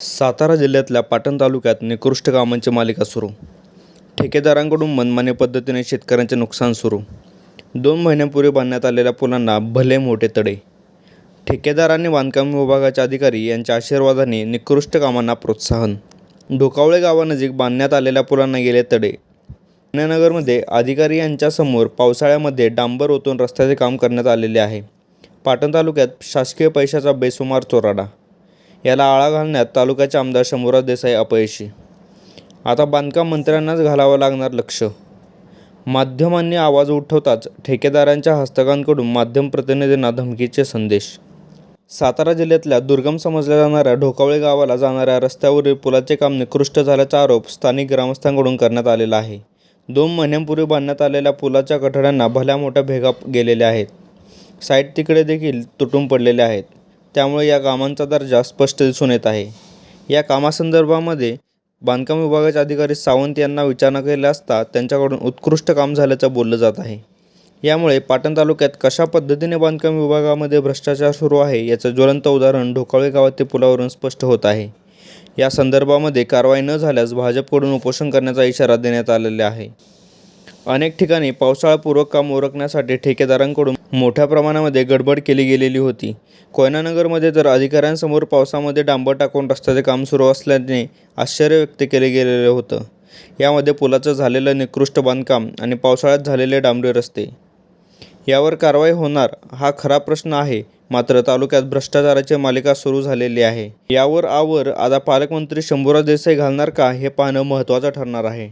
सातारा जिल्ह्यातल्या पाटण तालुक्यात निकृष्ट कामांची मालिका सुरू. ठेकेदारांकडून मनमानी पद्धतीने शेतकऱ्यांचे नुकसान सुरू. दोन महिन्यांपूर्वी बांधण्यात आलेल्या पुलांना भले मोठे तडे. ठेकेदार आणि बांधकाम विभागाचे अधिकारी यांच्या आशीर्वादाने निकृष्ट कामांना प्रोत्साहन. ढोकावळे गावानजीक बांधण्यात आलेल्या पुलांना गेले तडे. पुण्यानगरमध्ये अधिकारी यांच्यासमोर पावसाळ्यामध्ये डांबर ओतून रस्त्याचे काम करण्यात आलेले आहे. पाटण तालुक्यात शासकीय पैशाचा बेसुमार चोराडा याला आळा घालण्यात तालुक्याचे आमदार शंभूराज देसाई अपयशी. आता बांधकाम मंत्र्यांनाच घालावं लागणार लक्ष. माध्यमांनी आवाज उठवताच ठेकेदारांच्या हस्तकांकडून माध्यम प्रतिनिधींना धमकीचे संदेश. सातारा जिल्ह्यातल्या दुर्गम समजल्या जाणाऱ्या ढोकावळे गावाला जाणाऱ्या रस्त्यावरील पुलाचे काम निकृष्ट झाल्याचा आरोप स्थानिक ग्रामस्थांकडून करण्यात आलेला आहे. दोन महिन्यांपूर्वी बांधण्यात आलेल्या पुलाच्या कठड्यांना भल्या मोठ्या भेगा गेलेल्या आहेत. साईड तिकडे देखील तुटून पडलेले आहेत. त्यामुळे या कामांचा दर्जा स्पष्ट दिसून येत आहे. या कामासंदर्भामध्ये बांधकाम विभागाचे अधिकारी सावंत यांना विचारणा केली असता त्यांच्याकडून उत्कृष्ट काम झाल्याचं बोललं जात आहे. यामुळे पाटण तालुक्यात कशा पद्धतीने बांधकाम विभागामध्ये भ्रष्टाचार सुरू आहे याचं ज्वलंत उदाहरण ढोकाळे गावातील पुलावरून स्पष्ट होत आहे. या संदर्भामध्ये कारवाई न झाल्यास भाजपकडून उपोषण करण्याचा इशारा देण्यात आलेला आहे. अनेक ठिकाणी पावसाळापूर्व काम उरकण्यासाठी ठेकेदारांकडून मोठ्या प्रमाणामध्ये गडबड केली गेलेली होती. कोयनानगरमध्ये तर अधिकाऱ्यांसमोर पावसामध्ये डांबर टाकून रस्त्याचे काम सुरू असल्याने आश्चर्य व्यक्त केले गेलेलं होतं. यामध्ये पुलाचं झालेलं निकृष्ट बांधकाम आणि पावसाळ्यात झालेले डांबरे रस्ते. यावर कारवाई होणार हा खरा प्रश्न आहे मात्र तालुक्यात भ्रष्टाचाराची मालिका सुरू झालेली आहे. यावर आवर आता पालकमंत्री शंभूराज देसाई घालणार का हे पाहणं महत्त्वाचं ठरणार आहे.